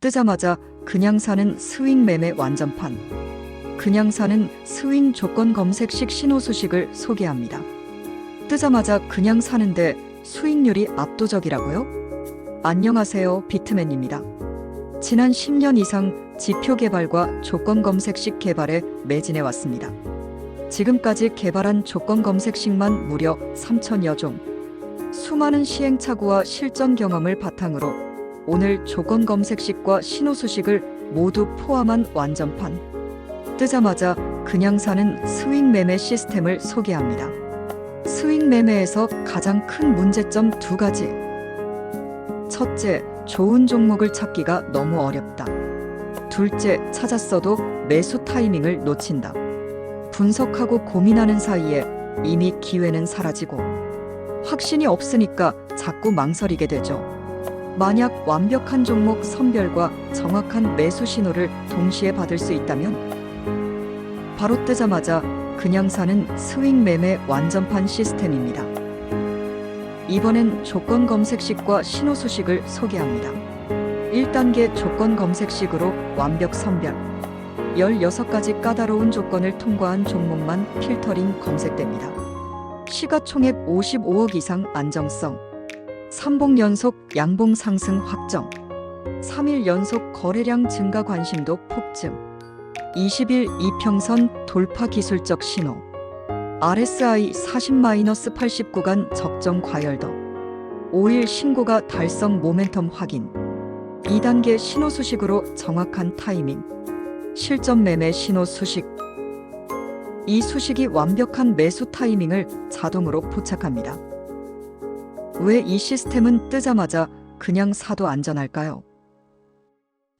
뜨자마자 그냥 사는 스윙 매매 완전판. 그냥 사는 스윙 조건 검색식 신호 수식을 소개합니다. 뜨자마자 그냥 사는데 수익률이 압도적이라고요? 안녕하세요. 비트맨입니다. 지난 10년 이상 지표 개발과 조건 검색식 개발에 매진해 왔습니다. 지금까지 개발한 조건 검색식만 무려 3천여 종. 수많은 시행착오와 실전 경험을 바탕으로 오늘 조건 검색식과 신호 수식을 모두 포함한 완전판. 뜨자마자 그냥 사는 스윙 매매 시스템을 소개합니다. 스윙 매매에서 가장 큰 문제점 두 가지. 첫째, 좋은 종목을 찾기가 너무 어렵다. 둘째, 찾았어도 매수 타이밍을 놓친다. 분석하고 고민하는 사이에 이미 기회는 사라지고 확신이 없으니까 자꾸 망설이게 되죠. 만약 완벽한 종목 선별과 정확한 매수 신호를 동시에 받을 수 있다면 바로 뜨자마자 그냥 사는 스윙 매매 완전판 시스템입니다. 이번엔 조건 검색식과 신호 수식을 소개합니다. 1단계 조건 검색식으로 완벽 선별. 16가지 까다로운 조건을 통과한 종목만 필터링 검색됩니다. 시가총액 55억 이상 안정성. 3봉 연속 양봉 상승 확정. 3일 연속 거래량 증가 관심도 폭증. 20일 이평선 돌파 기술적 신호. RSI 40-80 구간 적정 과열도. 5일 신고가 달성 모멘텀 확인. 2단계 신호 수식으로 정확한 타이밍. 실전 매매 신호 수식. 이 수식이 완벽한 매수 타이밍을 자동으로 포착합니다. 왜 이 시스템은 뜨자마자 그냥 사도 안전할까요?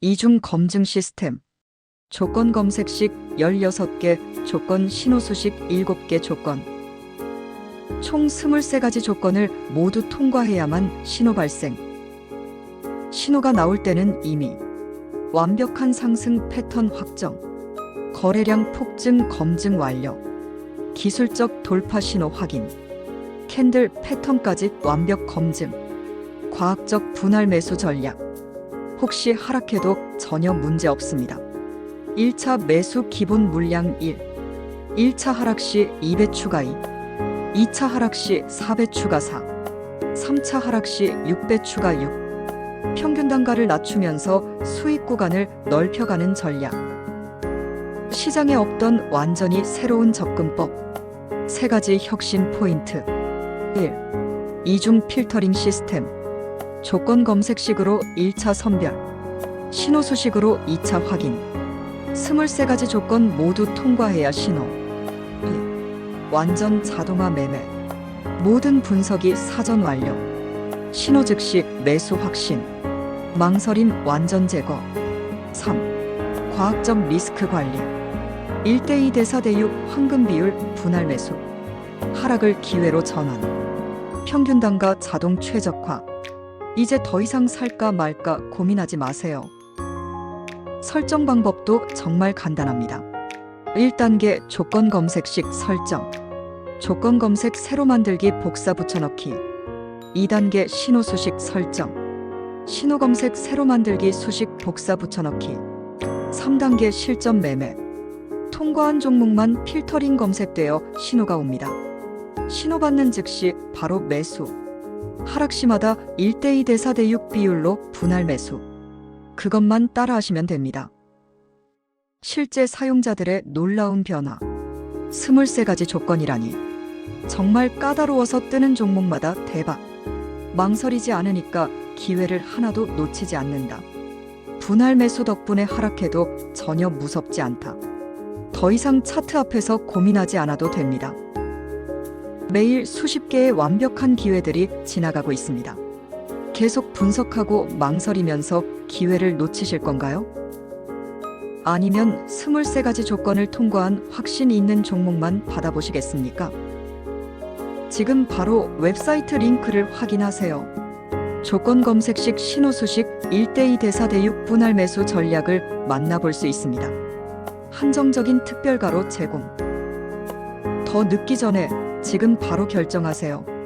이중 검증 시스템. 조건 검색식 16개, 조건 신호 수식 7개 조건. 총 23가지 조건을 모두 통과해야만 신호 발생. 신호가 나올 때는 이미 완벽한 상승 패턴 확정, 거래량 폭증 검증 완료, 기술적 돌파 신호 확인, 캔들 패턴까지 완벽 검증, 과학적 분할 매수 전략. 혹시 하락해도 전혀 문제 없습니다. 1차 매수 기본 물량 1. 1차 하락 시 2배 추가 2. 2차 하락 시 4배 추가 4. 3차 하락 시 6배 추가 6. 평균 단가를 낮추면서 수익 구간을 넓혀가는 전략. 시장에 없던 완전히 새로운 접근법. 세 가지 혁신 포인트. 1. 이중 필터링 시스템. 조건 검색식으로 1차 선별. 신호 수식으로 2차 확인. 23가지 조건 모두 통과해야 신호. 2. 완전 자동화 매매. 모든 분석이 사전 완료. 신호 즉시 매수 확신. 망설임 완전 제거. 3. 과학적 리스크 관리. 1대2 대사 대육 황금 비율 분할 매수. 하락을 기회로 전환. 평균 단가 자동 최적화. 이제 더 이상 살까 말까 고민하지 마세요. 설정 방법도 정말 간단합니다. 1단계 조건 검색식 설정. 조건 검색 새로 만들기 복사 붙여넣기. 2단계 신호 수식 설정. 신호 검색 새로 만들기 수식 복사 붙여넣기. 3단계 실전 매매. 통과한 종목만 필터링 검색되어 신호가 옵니다. 신호 받는 즉시 바로 매수. 하락 시마다 1대2 대사대6 비율로 분할 매수. 그것만 따라하시면 됩니다. 실제 사용자들의 놀라운 변화. 23가지 조건이라니. 정말 까다로워서 뜨는 종목마다 대박. 망설이지 않으니까 기회를 하나도 놓치지 않는다. 분할 매수 덕분에 하락해도 전혀 무섭지 않다. 더 이상 차트 앞에서 고민하지 않아도 됩니다. 매일 수십 개의 완벽한 기회들이 지나가고 있습니다. 계속 분석하고 망설이면서 기회를 놓치실 건가요? 아니면 23가지 조건을 통과한 확신 있는 종목만 받아보시겠습니까? 지금 바로 웹사이트 링크를 확인하세요. 조건 검색식 신호 수식 1대2 대사대육 분할 매수 전략을 만나볼 수 있습니다. 한정적인 특별가로 제공. 더 늦기 전에 지금 바로 결정하세요.